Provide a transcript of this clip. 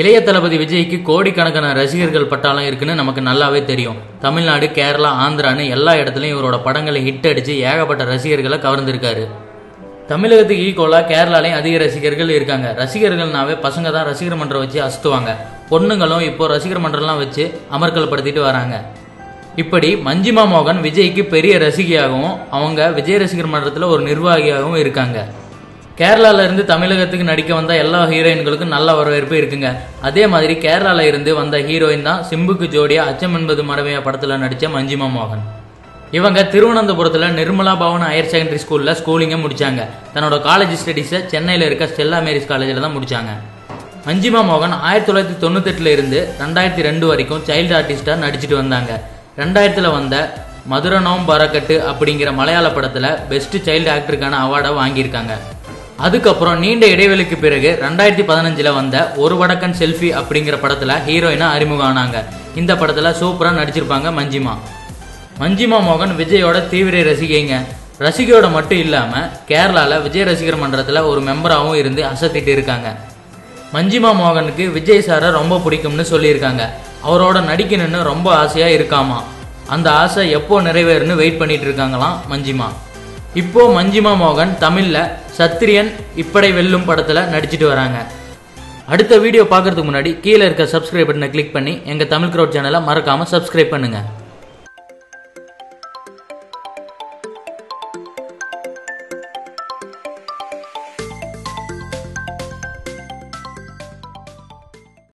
இளைய தளபதி விஜய்க்கு கோடிக்கணக்கான ரசிகர்கள் பட்டாளம் இருக்குன்னு நமக்கு நல்லாவே தெரியும். தமிழ்நாடு கேரளா ஆந்திரான்னு எல்லா இடத்துலையும் இவரோட படங்களை ஹிட் அடிச்சு ஏகப்பட்ட ரசிகர்களை கவர்ந்திருக்காரு. தமிழகத்துக்கு ஈக்குவலாக கேரளாலையும் அதிக ரசிகர்கள் இருக்காங்க. ரசிகர்கள்னாவே பசங்க தான் ரசிகர் மன்றம் வச்சு அசுத்துவாங்க. பொண்ணுங்களும் இப்போ ரசிகர் மன்றம்லாம் வச்சு அமர்க்கல் படுத்திட்டு வராங்க. இப்படி மஞ்சிமா மோகன் விஜய்க்கு பெரிய ரசிகையாகவும் அவங்க விஜய் ரசிகர் மன்றத்தில் ஒரு நிர்வாகியாகவும் இருக்காங்க. கேரளால இருந்து தமிழகத்துக்கு நடிக்க வந்த எல்லா ஹீரோயின்களுக்கும் நல்ல வரவேற்பு இருக்குங்க. அதே மாதிரி கேரளால இருந்து வந்த ஹீரோயின் தான் சிம்புக்கு ஜோடியா அச்சம் என்பது மரபையா படத்துல நடிச்ச மஞ்சிமா மோகன். இவங்க திருவனந்தபுரத்தில் நிர்மலா பவன் ஹையர் செகண்டரி ஸ்கூலில் ஸ்கூலிங்கை முடிச்சாங்க. தன்னோட காலேஜ் ஸ்டடீஸை சென்னையில் இருக்க ஸ்டெல்லா மேரிஸ் காலேஜில் தான் முடிச்சாங்க. மஞ்சிமா மோகன் ஆயிரத்தி தொள்ளாயிரத்தி தொண்ணூத்தெட்டுல இருந்து ரெண்டாயிரத்தி ரெண்டு வரைக்கும் சைல்டு ஆர்டிஸ்டாக நடிச்சிட்டு வந்தாங்க. ரெண்டாயிரத்தில் வந்த மதுரனோம் பரக்கட்டு அப்படிங்கிற மலையாள படத்தில் பெஸ்ட் சைல்டு ஆக்டருக்கான அவார்டை வாங்கியிருக்காங்க. அதுக்கப்புறம் நீண்ட இடைவெளிக்கு பிறகு ரெண்டாயிரத்தி பதினஞ்சில் வந்த ஒரு வடக்கன் செல்ஃபி அப்படிங்கிற படத்தில் ஹீரோயினா அறிமுகம் ஆனாங்க இந்த படத்தில் சூப்பராக நடிச்சிருப்பாங்க மஞ்சிமா. மஞ்சிமா மோகன் விஜயோட தீவிர ரசிகைங்க. ரசிகையோட மட்டும் இல்லாமல் கேரளாவில் விஜய் ரசிகர் மன்றத்தில் ஒரு மெம்பராகவும் இருந்து அசத்திட்டு இருக்காங்க. மஞ்சிமா மோகனுக்கு விஜய் சாரை ரொம்ப பிடிக்கும்னு சொல்லியிருக்காங்க. அவரோட நடிக்கணும்னு ரொம்ப ஆசையாக இருக்காமா. அந்த ஆசை எப்போ நிறைவேறுன்னு வெயிட் பண்ணிட்டு இருக்காங்களாம் மஞ்சிமா. இப்போ மஞ்சிமா மோகன் தமிழில் சத்திரியன் இப்படை வெல்லும் படத்தில் நடிச்சிட்டு வராங்க. அடுத்த வீடியோ பார்க்கறதுக்கு முன்னாடி கீழே இருக்க சப்ஸ்கிரைப் பட்டனை கிளிக் பண்ணி எங்கள் தமிழ் க்ரௌட் சேனலை மறக்காமல் சப்ஸ்கிரைப் பண்ணுங்கள்